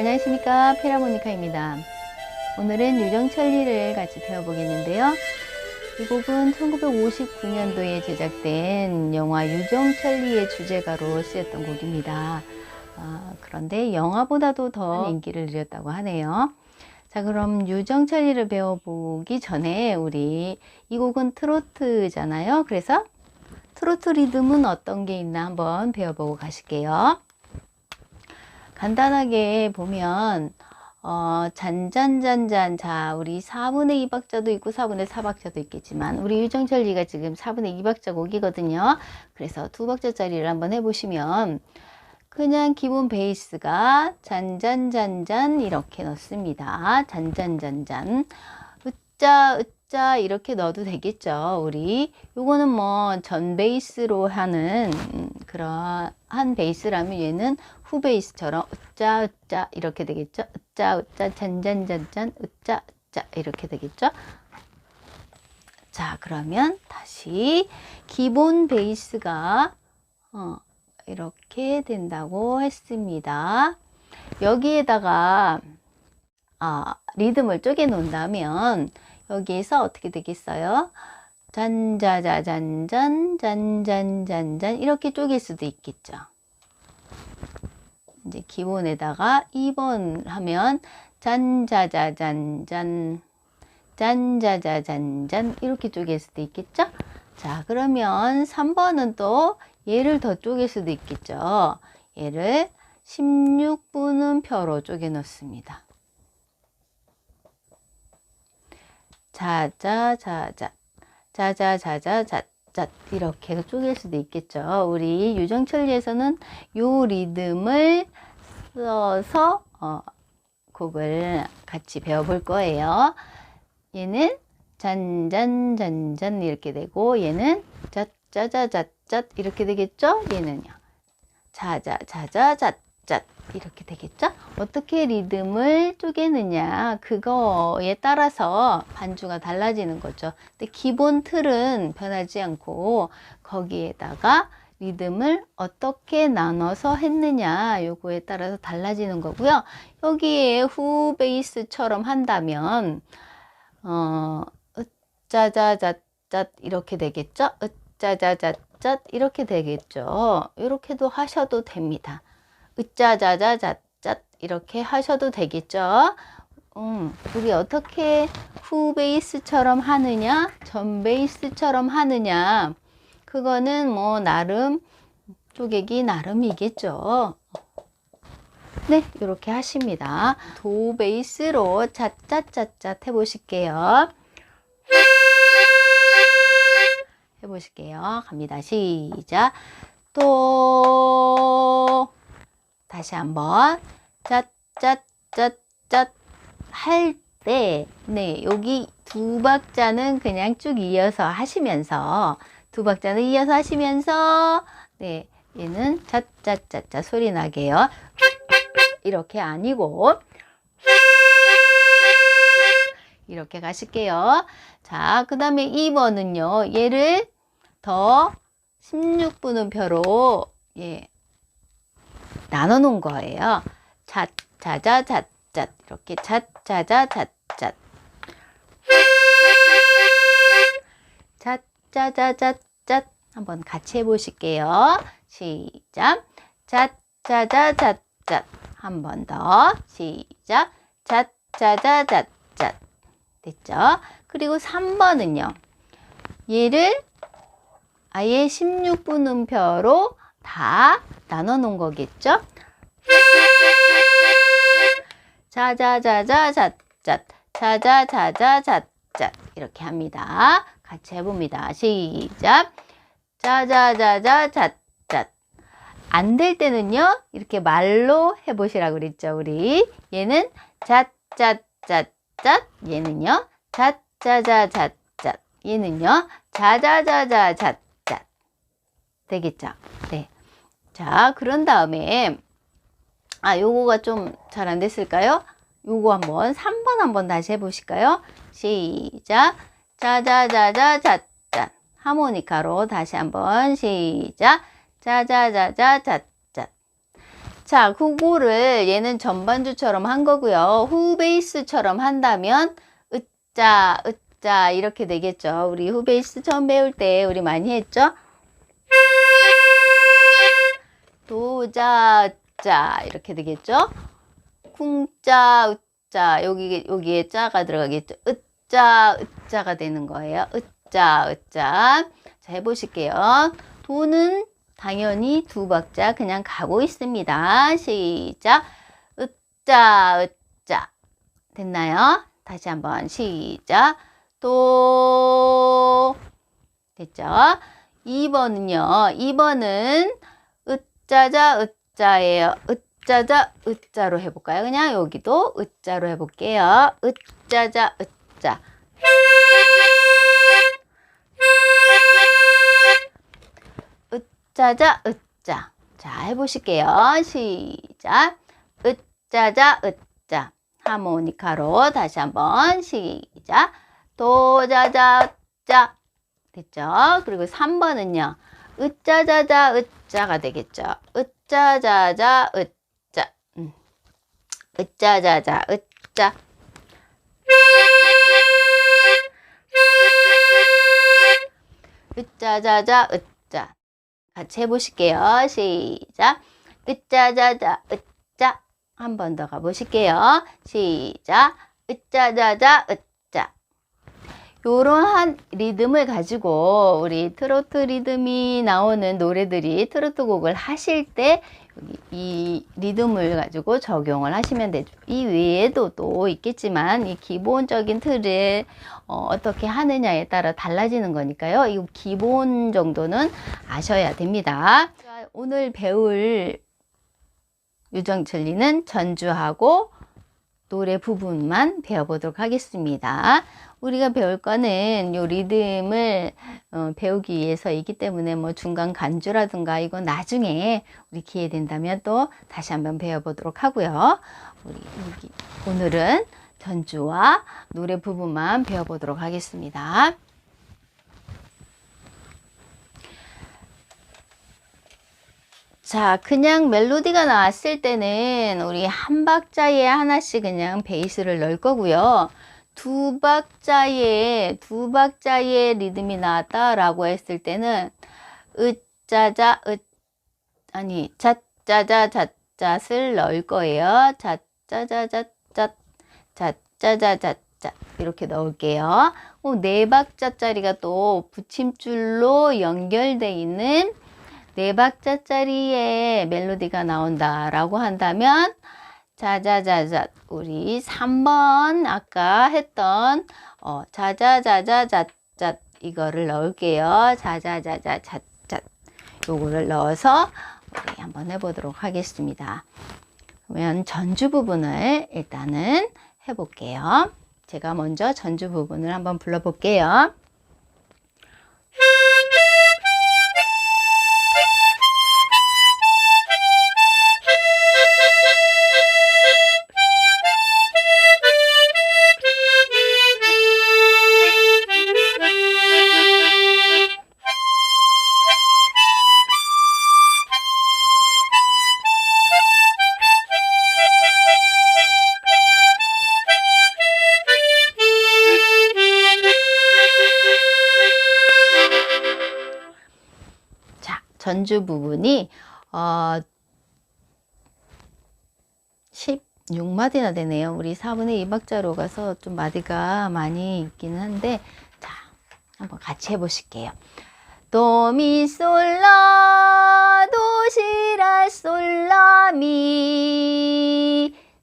안녕하십니까 페라모니카입니다. 오늘은 유정천리를 같이 배워보겠는데요. 이 곡은 1959년도에 제작된 영화 유정천리의 주제가로 쓰였던 곡입니다. 아, 그런데 영화보다도 더 인기를 누렸다고 하네요. 자, 그럼 유정천리를 배워보기 전에 우리 이 곡은 트로트잖아요. 그래서 트로트 리듬은 어떤 게 있나 한번 배워보고 가실게요. 간단하게 보면 어, 잔잔잔잔 자 우리 4분의 2박자도 있고 4분의 4박자도 있겠지만 우리 유정철리가 지금 4분의 2박자 곡이거든요. 그래서 두 박자짜리를 한번 해보시면 그냥 기본 베이스가 잔잔잔잔 이렇게 넣습니다. 잔잔잔잔 으짜 으짜 이렇게 넣어도 되겠죠. 우리 요거는 뭐 전 베이스로 하는 그러한 베이스라면 얘는 후 베이스처럼 으짜 으짜 이렇게 되겠죠. 으짜 으짜 잔잔잔잔 으짜 으짜 이렇게 되겠죠. 자 그러면 다시 기본 베이스가 어, 이렇게 된다고 했습니다. 여기에다가 아, 리듬을 쪼개 놓는다면 여기에서 어떻게 되겠어요? 잔자자잔잔 잔잔잔잔 이렇게 쪼갤 수도 있겠죠. 이제 기본에다가 2번 하면 잔자자잔잔 잔자자잔잔 이렇게 쪼갤 수도 있겠죠. 자 그러면 3번은 또 얘를 더 쪼갤 수도 있겠죠. 얘를 16분음 표로 쪼개 놓습니다. 자자 자자 자자 자자 자 자 이렇게 해서 쪼갤 수도 있겠죠. 우리 유정철리에서는 요 리듬을 써서 어, 곡을 같이 배워볼 거예요. 얘는 잔잔잔잔 이렇게 되고 얘는 짜짜자자짜 이렇게 되겠죠? 얘는요. 자자자자자자 이렇게 되겠죠? 어떻게 리듬을 쪼개느냐 그거에 따라서 반주가 달라지는 거죠. 근데 기본 틀은 변하지 않고 거기에다가 리듬을 어떻게 나눠서 했느냐 요거에 따라서 달라지는 거고요. 여기에 후 베이스처럼 한다면 어 짜자자자 이렇게 되겠죠? 짜자자자 이렇게 되겠죠. 이렇게도 하셔도 됩니다. 으짜자자자자 이렇게 하셔도 되겠죠. 음, 우리 어떻게 후 베이스처럼 하느냐, 전 베이스처럼 하느냐, 그거는 뭐 나름 쪼개기 나름이겠죠. 네, 이렇게 하십니다. 도 베이스로 짜짜짜짜 해보실게요. 해보실게요. 갑니다. 시작. 또 다시 한번 짜짜짜짜 할 때, 네, 여기 두 박자는 그냥 쭉 이어서 하시면서 두 박자는 이어서 하시면서 네, 얘는 짜짜짜짜 소리 나게요. 이렇게 아니고 이렇게 가실게요. 자, 그 다음에 2번은요. 얘를 더 16분음표로 예, 나눠 놓은 거예요. 자, 자자, 자, 자, 이렇게 자, 자자, 자, 자. 자, 자 자, 자, 자. 한번 같이 해보실게요. 시작. 자, 자 자, 자, 자. 한 번 더. 시작. 자, 자 자, 자, 자. 됐죠? 그리고 3번은요. 얘를 아예 16분 음표로 다 나눠 놓은 거겠죠? 자자자자자자 자자자자자자 이렇게 합니다. 같이 해봅니다. 시작. 자자자자자자 안될 때는요 이렇게 말로 해보시라고 그랬죠 우리 얘는 자자자자 얘는요 자자자자자 얘는요 자자자자자 되겠죠? 네. 자, 그런 다음에, 아, 요거가 좀 잘 안 됐을까요? 요거 한번, 3번 한번 다시 해 보실까요? 시작. 자자자자자, 자. 하모니카로 다시 한번 시작. 자자자자자, 자. 자, 그거를 얘는 전반주처럼 한 거고요. 후 베이스처럼 한다면 으짜, 으짜 이렇게 되겠죠. 우리 후 베이스 처음 배울 때 우리 많이 했죠? 도자, 으짜 이렇게 되겠죠? 쿵짜, 으짜 여기 여기에 짜가 들어가겠죠. 으짜, 으짜가 되는 거예요. 으짜, 으짜. 자, 해보실게요. 도는 당연히 두 박자 그냥 가고 있습니다. 시작. 으짜, 으짜. 됐나요? 다시 한번 시작. 도. 됐죠? 2번은요. 2번은 으짜자, 으짜예요. 으짜자, 으짜로 해볼까요? 그냥 여기도 으짜로 해볼게요. 으짜자, 으짜. 으짜자 으짜 자 해보실게요 시작 으짜자 으짜 하모니카로 다시 한번 시작 도자자 으짜 됐죠 그리고 3번은요 으짜자자 으짜가 되겠죠 으짜자자 으짜 음. 으짜자자 으짜 으짜자자 으짜 같이 해보실게요. 시작. 으짜자자, 으짜. 한 번 더 가보실게요. 시작. 으짜자자, 으짜. 요러한 리듬을 가지고 우리 트로트 리듬이 나오는 노래들이 트로트 곡을 하실 때 이 리듬을 가지고 적용을 하시면 되죠. 이 외에도 또 있겠지만 이 기본적인 틀을 어, 떻게 하느냐에 따라 달라지는 거니까요. 이 기본 정도는 아셔야 됩니다. 자, 오늘 배울 유정철리는 전주하고 노래 부분만 배워보도록 하겠습니다. 우리가 배울 거는 요 리듬을 어, 배우기 위해서이기 때문에 뭐 중간 간주라든가 이건 나중에 우리 기회 된다면 또 다시 한번 배워보도록 하고요. 우리 여기 오늘은 전주와 노래 부분만 배워보도록 하겠습니다. 자, 그냥 멜로디가 나왔을 때는 우리 한 박자에 하나씩 그냥 베이스를 넣을 거고요. 두 박자에 두 박자의 리듬이 나왔다라고 했을 때는 으짜자 으 아니 자짜자 자짜를 넣을 거예요. 자짜자자짜 자짜자자짜 이렇게 넣을게요. 어, 네 박자짜리가 또 붙임줄로 연결돼 있는 네 박자짜리의 멜로디가 나온다라고 한다면 자자자자 우리 3번 아까 했던 어, 자자자자자자 이거를 넣을게요. 자자자자자자 요거를 넣어서 우리 한번 해보도록 하겠습니다. 그러면 전주 부분을 일단은 해볼게요. 제가 먼저 전주 부분을 한번 불러볼게요. 전주 부분이 어 16마디나 되네요. 우리 4분의 2박자로 가서 좀 마디가 많이 있기는 한데 자, 한번 같이 해 보실게요. 도미솔라 도시라 솔라미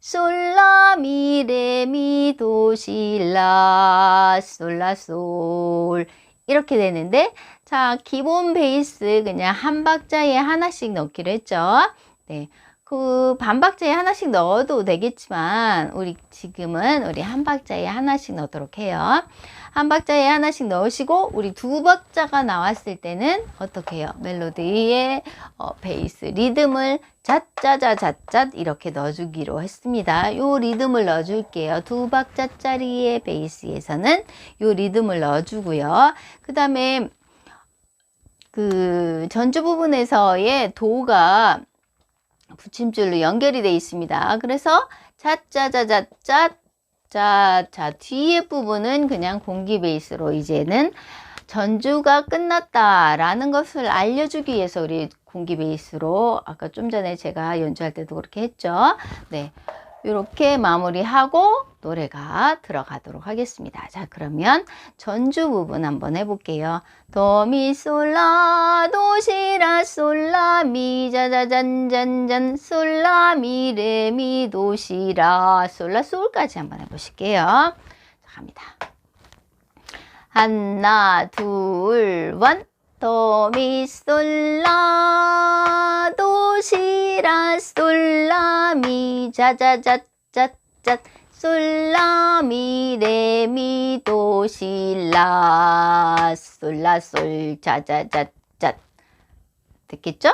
솔라미 레미 도시라 솔라솔 이렇게 되는데 자 기본 베이스 그냥 한 박자에 하나씩 넣기로 했죠. 네. 그 반박자에 하나씩 넣어도 되겠지만 우리 지금은 우리 한 박자에 하나씩 넣도록 해요. 한 박자에 하나씩 넣으시고 우리 두 박자가 나왔을 때는 어떻게 해요? 멜로디의 어, 베이스 리듬을 자짜자 자짜 이렇게 넣어주기로 했습니다. 요 리듬을 넣어줄게요. 두 박자짜리의 베이스에서는 요 리듬을 넣어주고요. 그 다음에 그 전주 부분에서의 도가 붙임줄로 연결이 되어 있습니다. 그래서 자짜자자짜 자, 자, 뒤에 부분은 그냥 공기 베이스로 이제는 전주가 끝났다라는 것을 알려주기 위해서 우리 공기 베이스로 아까 좀 전에 제가 연주할 때도 그렇게 했죠. 네. 이렇게 마무리하고 노래가 들어가도록 하겠습니다. 자, 그러면 전주 부분 한번 해볼게요. 도미솔라 도시라 솔라 미자자잔잔잔 솔라 미레미 도시라 솔라 솔까지 한번 해보실게요. 자, 갑니다. 하나 둘 원 도미솔라 도시라 솔라 미 자자자자자 솔라 미 레미 도시라 솔라 솔 자자자자 됐겠죠?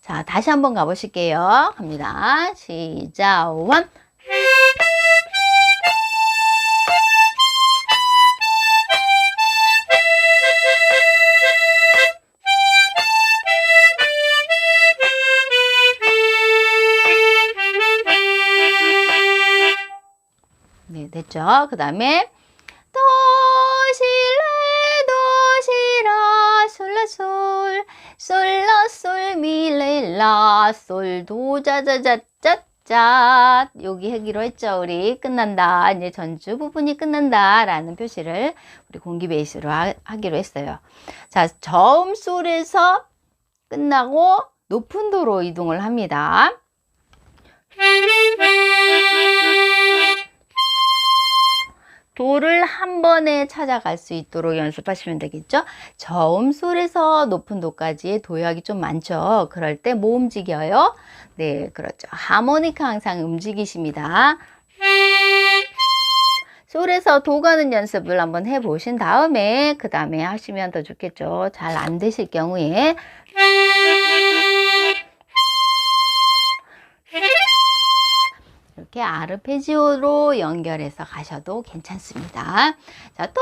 자 다시 한번 가보실게요. 갑니다. 시작 원 네, 됐죠? 그 다음에 도시레 도시라 솔라솔 솔라솔 미레라 솔도 자자자자자. 여기 하기로 했죠 우리. 끝난다. 이제 전주 부분이 끝난다 라는 표시를 우리 공기 베이스로 하, 하기로 했어요. 자 저음 솔에서 끝나고 높은 도로 이동을 합니다 도를 한 번에 찾아갈 수 있도록 연습하시면 되겠죠. 저음솔에서 높은 도까지 도약이 좀 많죠. 그럴 때 뭐 움직여요? 네, 그렇죠. 하모니카 항상 움직이십니다. 솔에서 도 가는 연습을 한번 해보신 다음에 그 다음에 하시면 더 좋겠죠. 잘 안 되실 경우에 이렇게 아르페지오로 연결해서 가셔도 괜찮습니다. 자, 또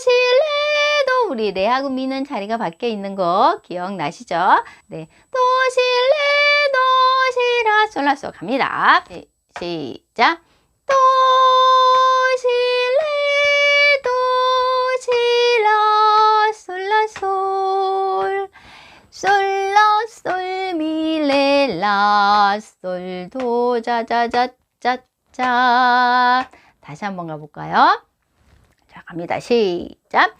실레도 우리 레하고 미는 자리가 바뀌어 있는 거 기억나시죠? 네, 또 실레도 시라 솔라솔 갑니다. 네, 시작. 또 실레도 시라 솔라솔 솔라 솔 미레라 솔도 자자자자자 다시 한번 가볼까요? 자 갑니다. 시작.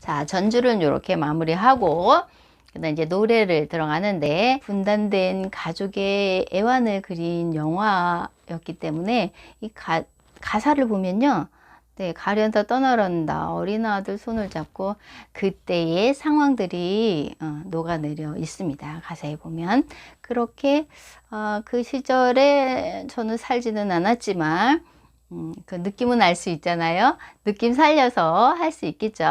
자, 전주를 이렇게 마무리하고 이제 노래를 들어가는데 분단된 가족의 애환을 그린 영화였기 때문에 이 가, 가사를 보면요. 네, 가련다 떠나란다 어린 아들 손을 잡고 그때의 상황들이 어, 녹아내려 있습니다. 가사에 보면 그렇게 어, 그 시절에 저는 살지는 않았지만 음, 그 느낌은 알 수 있잖아요. 느낌 살려서 할 수 있겠죠.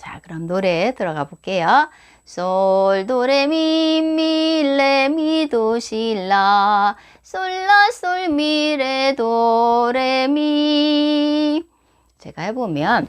네. 자, 그럼 노래 들어가 볼게요. 솔, 도, 레, 미, 미, 레, 미, 도, 시, 라. 솔, 라, 솔, 미, 레, 도, 레, 미. 제가 해보면.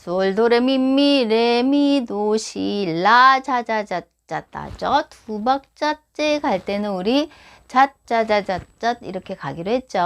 솔, 도, 레, 미, 미, 레, 미, 도, 시, 라, 자, 자, 자, 자, 따죠. 두 박자째 갈 때는 우리 자, 자, 자, 자, 자 이렇게 가기로 했죠.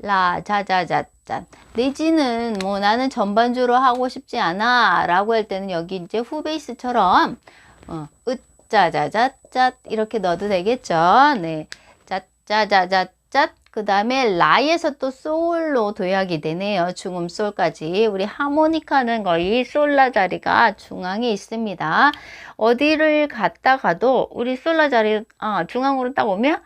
라, 자, 자, 자, 자. 내지는 뭐 나는 전반주로 하고 싶지 않아 라고 할 때는 여기 이제 후베이스처럼 어, 으, 자, 자, 자, 자 이렇게 넣어도 되겠죠. 네. 자, 자, 자, 자, 자. 그 다음에 라에서 또 솔로 도약이 되네요. 중음 솔까지. 우리 하모니카는 거의 솔라 자리가 중앙에 있습니다. 어디를 갔다가도 우리 솔라 자리 아, 중앙으로 딱 오면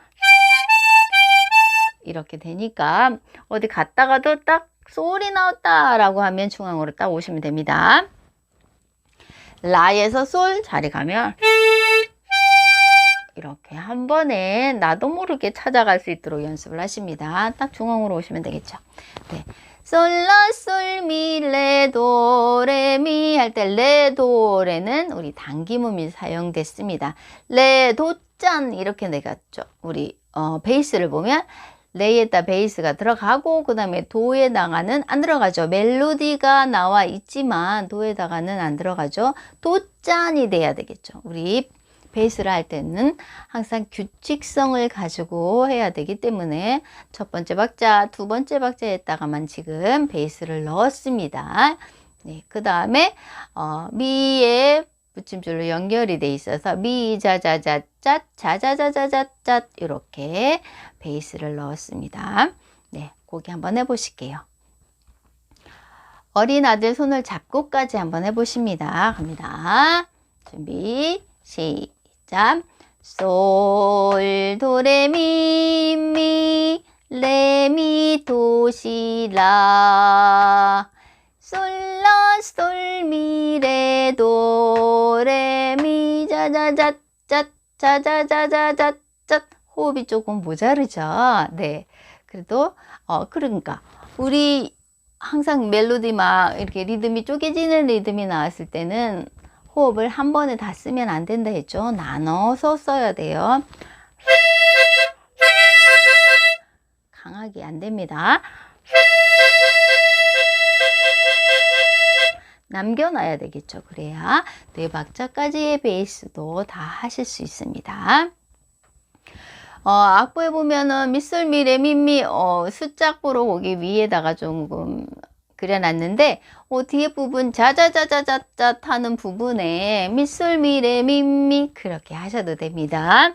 이렇게 되니까 어디 갔다가도 딱 솔이 나왔다 라고 하면 중앙으로 딱 오시면 됩니다. 라에서 솔 자리 가면 이렇게 한 번에 나도 모르게 찾아갈 수 있도록 연습을 하십니다. 딱 중앙으로 오시면 되겠죠. 네. 솔라 솔미 레 도레미 할 때 레 도레는 우리 당김음이 사용됐습니다. 레 도짠 이렇게 내갔죠. 우리 어, 베이스를 보면 레에다 베이스가 들어가고 그 다음에 도에다가는 안 들어가죠. 멜로디가 나와 있지만 도에다가는 안 들어가죠. 도짠이 돼야 되겠죠. 우리 베이스를 할 때는 항상 규칙성을 가지고 해야 되기 때문에 첫 번째 박자, 두 번째 박자에다가만 지금 베이스를 넣었습니다. 네, 그 다음에 어, 미의 붙임줄로 연결이 돼 있어서 미자자자짜 자자자자자짜 이렇게 베이스를 넣었습니다. 네, 고기 한번 해보실게요. 어린 아들 손을 잡고까지 한번 해보십니다. 갑니다. 준비 시작. 솔, 도, 레, 미, 미, 레, 미, 도, 시, 라. 솔, 라, 솔, 미, 레, 도, 레, 미, 자, 자, 자, 자, 자, 자, 자, 자, 자, 자. 호흡이 조금 모자르죠. 네. 그래도, 어, 그러니까, 우리 항상 멜로디 막 이렇게 리듬이 쪼개지는 리듬이 나왔을 때는 호흡을 한 번에 다 쓰면 안 된다 했죠. 나눠서 써야 돼요. 강하게 안 됩니다. 남겨놔야 되겠죠. 그래야 네 박자까지의 베이스도 다 하실 수 있습니다. 어, 악보에 보면은 미솔미 레미미 어, 숫자보로 거기 위에다가 조금 그려놨는데 어, 뒤에 부분 자자자자자자 하는 부분에 미솔미 레미미 그렇게 하셔도 됩니다.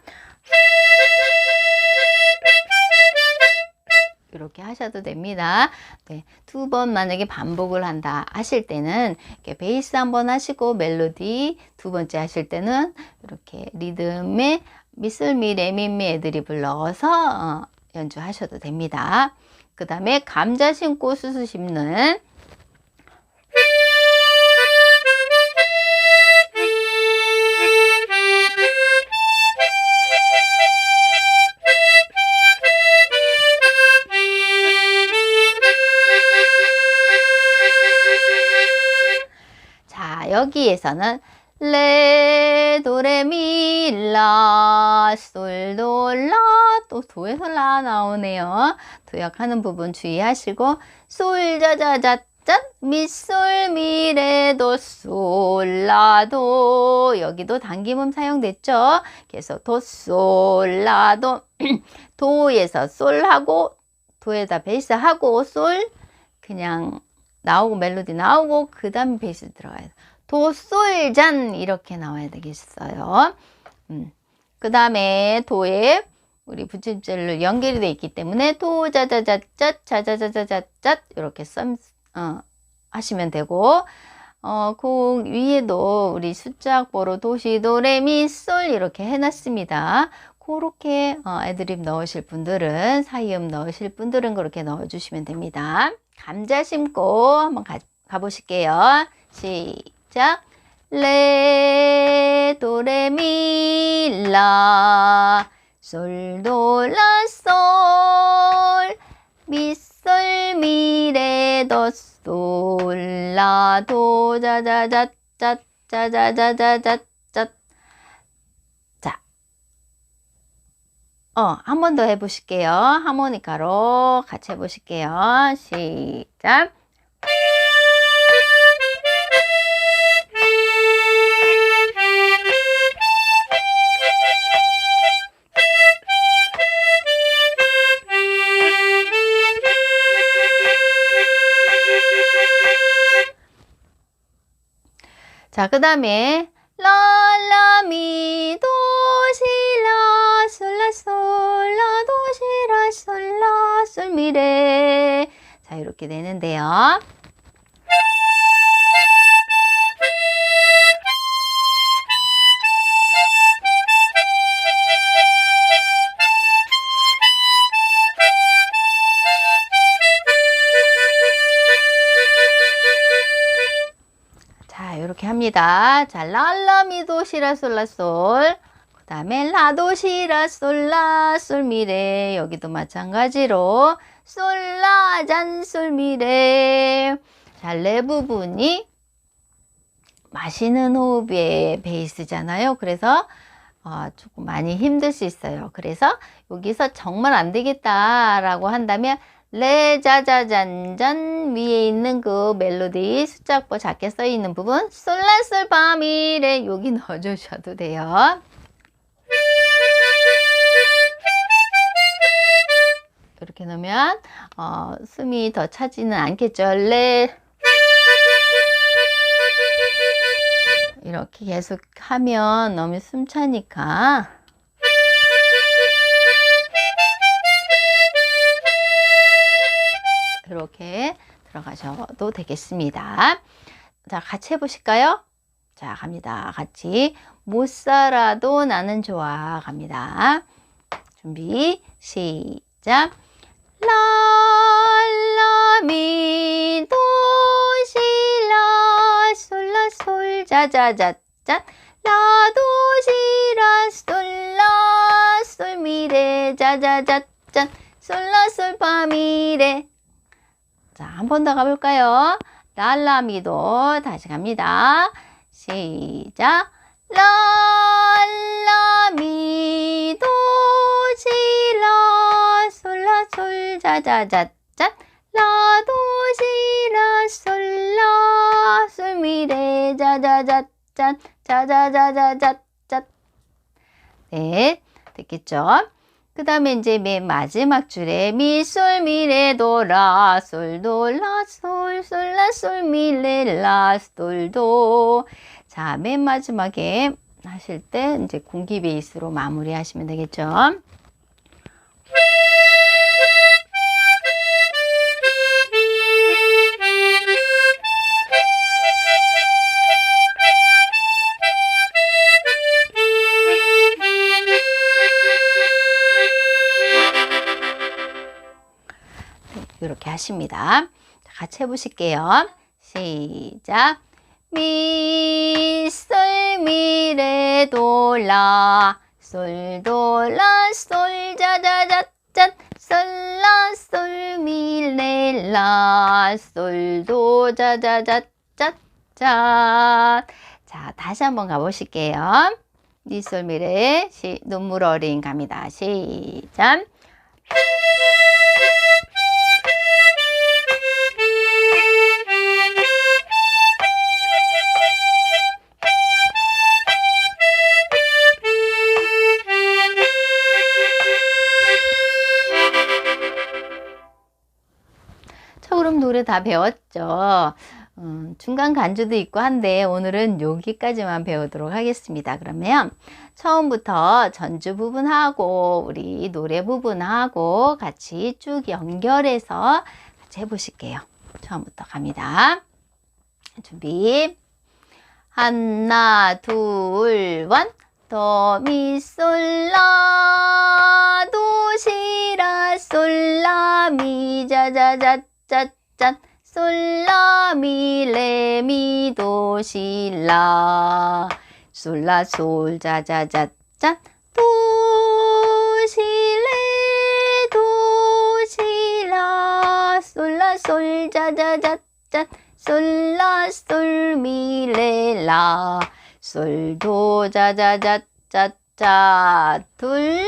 이렇게 하셔도 됩니다. 네, 두 번 만약에 반복을 한다 하실 때는 이렇게 베이스 한 번 하시고 멜로디 두 번째 하실 때는 이렇게 리듬에 미슬미 레미미 넣어서 어, 연주하셔도 됩니다. 그 다음에 감자 심고 수수 심는 자 여기에서는 레, 도, 레, 미, 라, 솔, 도, 라, 또 도에서 라 나오네요. 도약하는 부분 주의하시고, 솔, 자, 자, 자, 짠, 미, 솔, 미, 레, 도, 솔, 라, 도. 여기도 당김음 사용됐죠? 그래서 도, 솔, 라, 도. 도에서 솔하고, 도에다 베이스 하고, 솔, 그냥 나오고, 멜로디 나오고, 그 다음에 베이스 들어가야 돼. 도솔잔 이렇게 나와야 되겠어요. 음. 그 다음에 도에 우리 붙임줄로 연결이 되어 있기 때문에 도자자자자 자자자자자자 이렇게 썸 어, 하시면 되고 어, 그 위에도 우리 숫자보로 도시 도레미 솔 이렇게 해놨습니다. 그렇게 어, 애드립 넣으실 분들은 사이음 넣으실 분들은 그렇게 넣어주시면 됩니다. 감자 심고 한번 가, 가보실게요. 시작. 레, 도, 레, 미, 라, 솔, 도, 라, 솔, 미, 솔, 미, 레, 도, 솔, 라, 도, 자, 자, 자, 자, 자, 자, 자, 자, 자, 자. 자. 어, 한 번 더 해보실게요. 하모니카로 같이 해보실게요. 시작. 자, 그 다음에 라라미 도시라 솔라 솔라 도시라 솔라 솔미레 자 이렇게 되는데요. 합니다. 자, 랄라 미도 시라 솔라솔. 그 다음에 라도 시라 솔라 솔 미레. 여기도 마찬가지로 솔라 잔 솔 미레. 자, 레 부분이 마시는 호흡의 베이스잖아요. 그래서 어, 조금 많이 힘들 수 있어요. 그래서 여기서 정말 안 되겠다라고 한다면 레자자잔잔 위에 있는 그 멜로디 숫자고 작게 써 있는 부분 솔라솔 바미레 여기 넣어주셔도 돼요. 이렇게 넣으면 어, 숨이 더 차지는 않겠죠. 레 이렇게 계속 하면 너무 숨차니까 이렇게 들어가셔도 되겠습니다. 자, 같이 해보실까요? 자, 갑니다. 같이 못 살아도 나는 좋아 갑니다. 준비 시작. 라 라 미 도 시 라 솔 라 솔 자 자 자 짠 라 도 시 라 솔 라 솔 미 레 자 자 자 짠 솔 라 솔 파 미 레 자, 한 번 더 가볼까요? 랄라미도 다시 갑니다. 시작. 랄라미도 시라 솔라 솔 자자자짠 라도 시라 솔라 솔미레 자자자짠 자자자자자짠 네, 됐겠죠? 그 다음에 이제 맨 마지막 줄에 미, 솔, 미, 레, 도, 라, 솔, 도, 라, 솔, 솔, 라, 솔, 미, 레, 라, 솔, 도. 자, 맨 마지막에 하실 때 이제 공기 베이스로 마무리 하시면 되겠죠. 하십니다. 같이 해보실게요. 시작. 미, 솔, 미, 레, 도, 라, 솔, 도, 라, 솔, 자, 자, 자, 짠, 솔, 라, 솔, 미, 레, 라, 솔, 도, 자, 자, 자, 짠, 짠. 자, 다시 한번 가보실게요. 미, 솔, 미, 레, 시, 눈물 어린 갑니다. 시작. 다 배웠죠. 음, 중간 간주도 있고 한데 오늘은 여기까지만 배우도록 하겠습니다. 그러면 처음부터 전주 부분하고 우리 노래 부분하고 같이 쭉 연결해서 같이 해보실게요. 처음부터 갑니다. 준비. 하나, 둘, 원. 도, 미, 솔, 라, 도, 시, 라, 솔, 라, 미, 자, 자, 자, 짜, 짠. 솔, 라, 미, 레, 미, 도, 시, 라. 솔, 라, 솔, 자, 자, 자, 짠. 도, 시, 레, 도, 시, 라. 솔, 라, 솔, 자, 자, 자, 짠. 솔, 라, 솔, 미, 레, 라. 솔, 도, 자, 자, 자, 짜, 짜, 둘.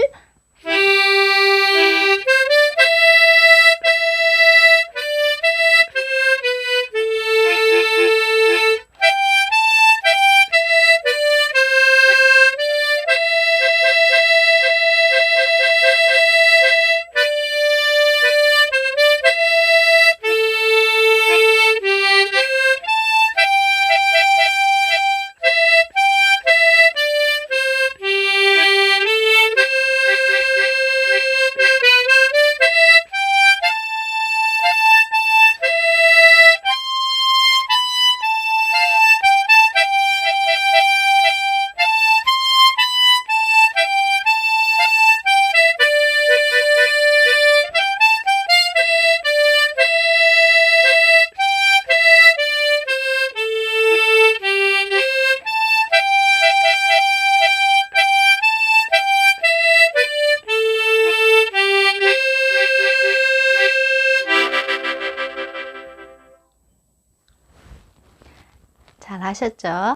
잘 하셨죠?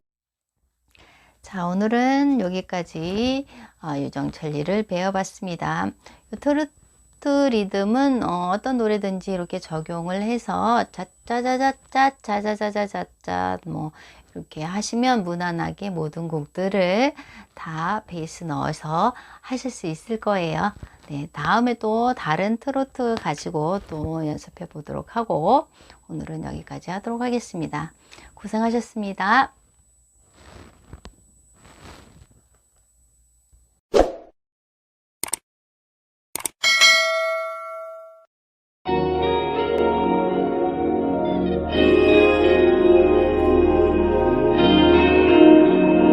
자, 오늘은 여기까지 어, 유정철리를 배워봤습니다. 이 트로트 리듬은 어, 떤 노래든지 이렇게 적용을 해서 짜짜자자짜 짜자자자자짜 뭐 이렇게 하시면 무난하게 모든 곡들을 다 베이스 넣어서 하실 수 있을 거예요. 네, 다음에 또 다른 트로트 가지고 또 연습해 보도록 하고 오늘은 여기까지 하도록 하겠습니다. 고생하셨습니다.